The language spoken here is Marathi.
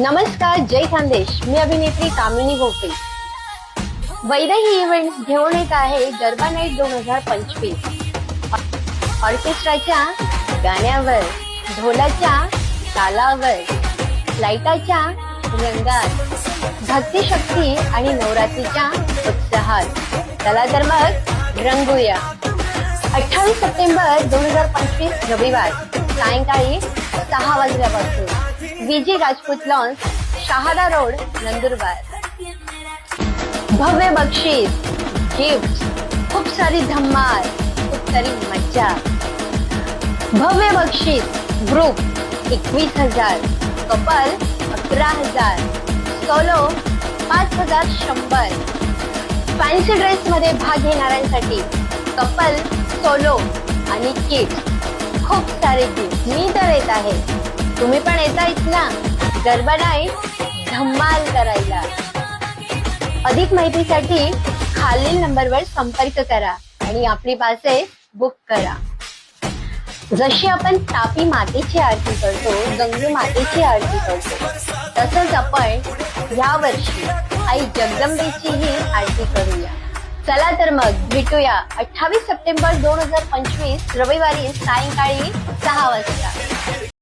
नमस्कार जय खानदेश मी अभिनेत्री कामिनी भोपे वैदही इव्हेंट्स घेऊन येत आहे गरबा नाईट दोन हजार पंचवीस. ऑर्केस्ट्राच्या गाण्यावर ढोलाच्या तालावर लाईटाच्या रंगात भक्ती शक्ती आणि नवरात्रीच्या उत्साहात. चला तर मग रंगूया. अठ्ठावीस सप्टेंबर दोन हजार पंचवीस रविवार सायंकाळी सहा वाजल्यापासून. Viji Rajput lawns Shahada road Nandurbar. भव्य बक्षीस गिफ्ट खूप सारी धम्माल खूप सारी मज्जा. भव्य बक्षीस ग्रुप एकवीस हजार. कपल अकरा हजार. सोलो पाच हजार शंभर. फॅन्सी ड्रेस मध्ये भाग घेणाऱ्यांसाठी कपल सोलो आणि किट खूप सारे गिफ्ट मी तर येत आहे. तुम्ही पण येतायच ना. गरबा नाही धम्माल करायला. अधिक माहितीसाठी खालील नंबरवर संपर्क करा आणि आपली पासे बुक करा. जशी आपण तापी मातेची आरती करतो गंगू मातेची आरती करतो तसंच आपण या वर्षी आई जगदंबेचीही आरती करूया. चला तर मग भेटूया अठ्ठावीस सप्टेंबर दोन हजार पंचवीस रविवारी सायंकाळी सहा वाजता.